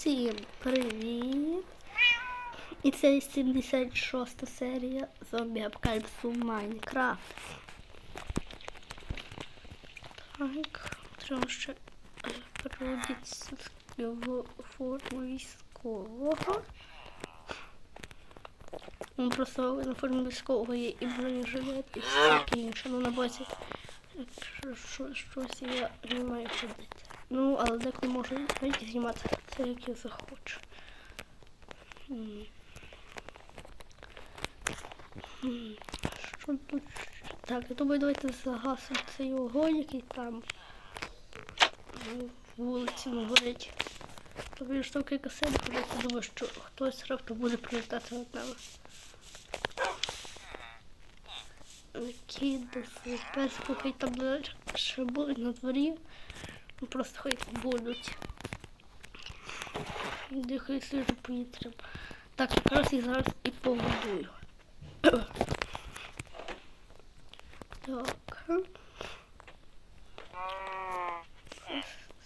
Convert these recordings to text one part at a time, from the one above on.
Всім привіт! І це 76 серія зомбі апокаліпсу Майнкрафт. Так, треба ще переодітися в форму військового. Ну, просто на формі військового є і бронежилет, і всяке інше. Ну, на базі щось я не маю ходити. Ну, але деколи можу навіть знімати це, як я захочу. Що тут? Так, я думаю, давайте загасимо цей огонь, який там вулиці горить. Ж там кілька серій, коли я думаю, що хтось раптом буде прилітати над нами. Кідеси, песку, хай там ще будуть на дворі. Ну, Просто хай будуть. Дихаю свіжим повітрям. Так, якраз їх зараз і погодую. Так.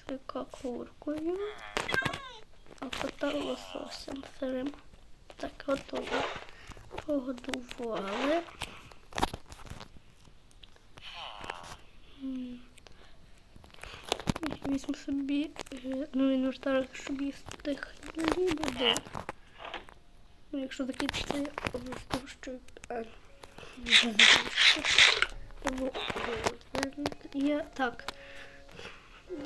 Сика куркою. А кота лососем сирим. Так, готово. Погодували. Візьму собі, е, ну він зараз, щоб їсти хліб буде. Ну, якщо закінчиться, я обов'язково що а, не. Тому, е, Я так.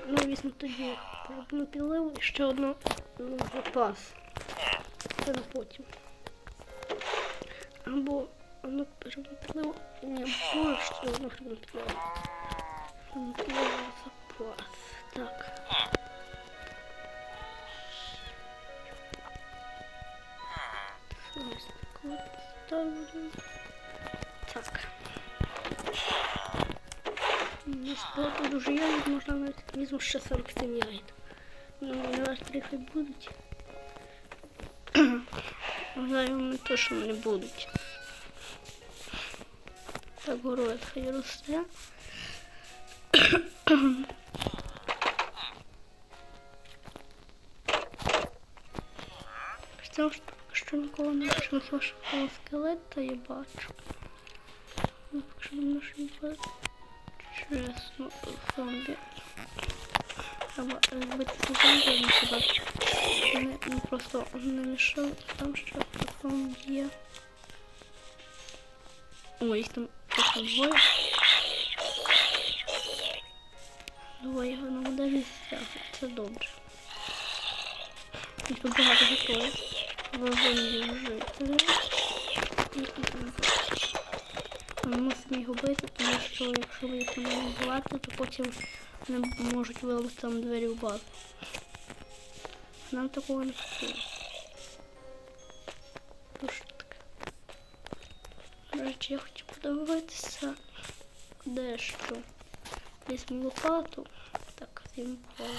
Ну, візьму тоді одну піливу і ще одну ну, запас. Це на потім. Або одну гривну піливу. Ні, або ще одну гривну піливу. Гривну піливу запас. Можна навіть візьму ще 47 ягід. Ну, три хай будуть. Знаю, вони точно не будуть. Так, город хай росте. Тому що, ніколи не бачив вашого скелета, я бачу. Ну, не що не бачу. Чесно, зомбі. Треба робити ці зомбі, я не себе не, не просто не мішав, там що потім є. О, їх там просто двоє. Двоє воно буде візти, це добре. Їх тут багато готує. Вогонь жителі. І ми мусимо його бити, тому що якщо ви їх не вбивати, то потім вони можуть вилити там двері в базу. Нам такого не таке? До речі, я хотів подивитися дещо. Візьму лопату. Так, візьму лопату.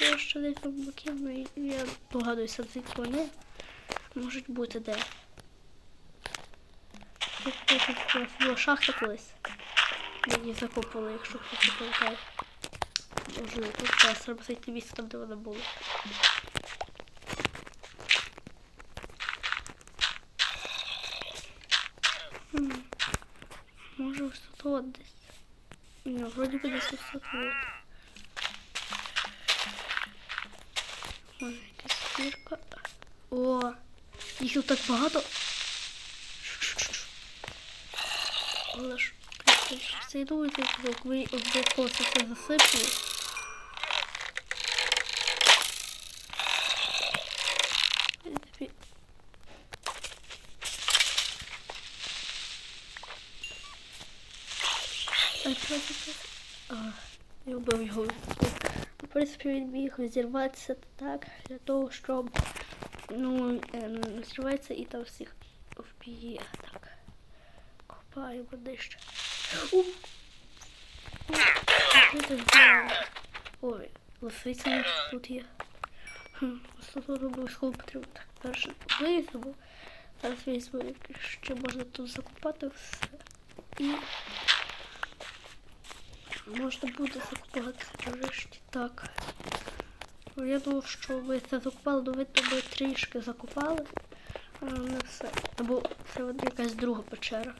Я ще десь в боки, і я догадуюся, ці вони можуть бути де. Тут тут у нас була шахта колись. Її закопали, якщо хтось пам'ятає. Можливо, тут зараз треба зайти місце там, де вона була. Може ось тут от десь. Ні, вроді би десь ось тут от. Ой, якась спірка. О, їх тут так багато. Але ж це йдуть, як ви обов'язково це все засиплю. Я вбив його. В принципі, він міг розірватися так, для того, щоб ну, ем, розірветься і там всіх вб'є. Що це зробило? Ой, лисиця тут є. Тут обов'язково потрібно. Так, перше візьму. Зараз візьму, ще можна тут закопати все. І можна буде закупати врешті. Так. Я думав, що ви це закупали, то ви тобі трішки закупали, а не все. Або це якась друга печера.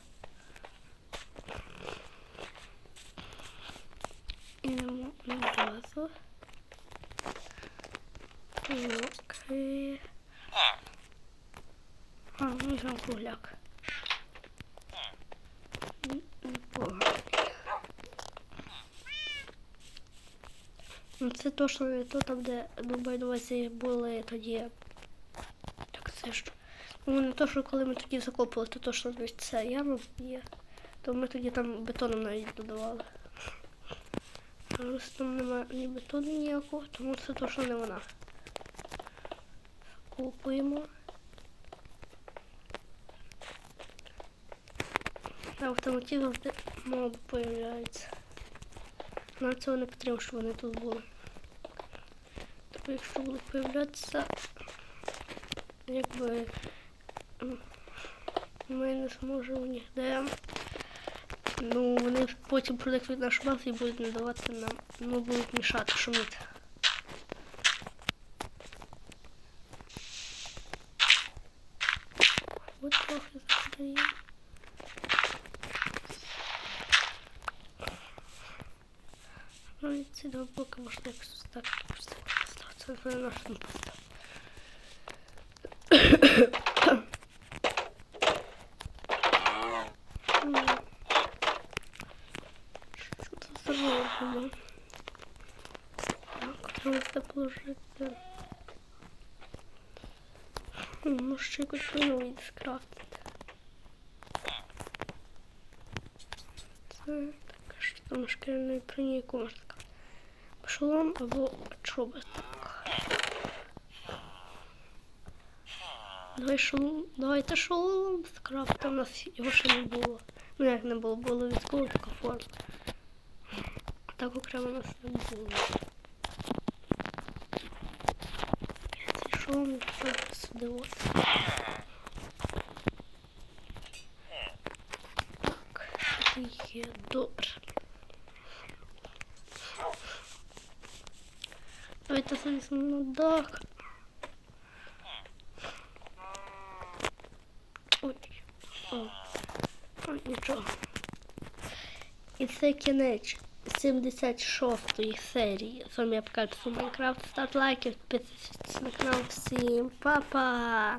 Ідемо на базу. Окей. А, ну там кругляк. Ну, Це точно не то, там, де ну, маю на увазі були тоді. Так це ж. Ну, не то, що коли ми тоді закопували, то точно не це яма є. То ми тоді там бетоном навіть додавали. Зараз там немає ні бетону ніякого, тому це точно не вона. Купуємо. Завжди моби появляються. Нам цього не потрібно, щоб вони тут були. Тобто, якщо будуть появлятися, якби ми не зможемо ніде. Ну, вони потім продиктують нашу базу і будуть не давати нам, ну, будуть мішати, шуміти. От трохи задаємо. Ну і ці два блоки можна якось так просто поставити. Це на наш не поставити. Робимо? Так, це положити. Може ще якусь хуйню скрафтити. Це таке, що там шкіряної броні, яку можна сказати. Шолом або чоботок. Давай шолом, давайте шолом скрафтимо. У нас його ще не було. Ну як не було, було військова така форма. Так окремо нас не було. Я цей шолом ставлю сюди от. Так, це є добре. Давайте заліземо на дах. Ой. О. О, нічого. І це кінець 76-ї серії. З вами я Апокаліпсис Майнкрафт. Ставте лайки, підписуйтесь на канал. Всім па-па!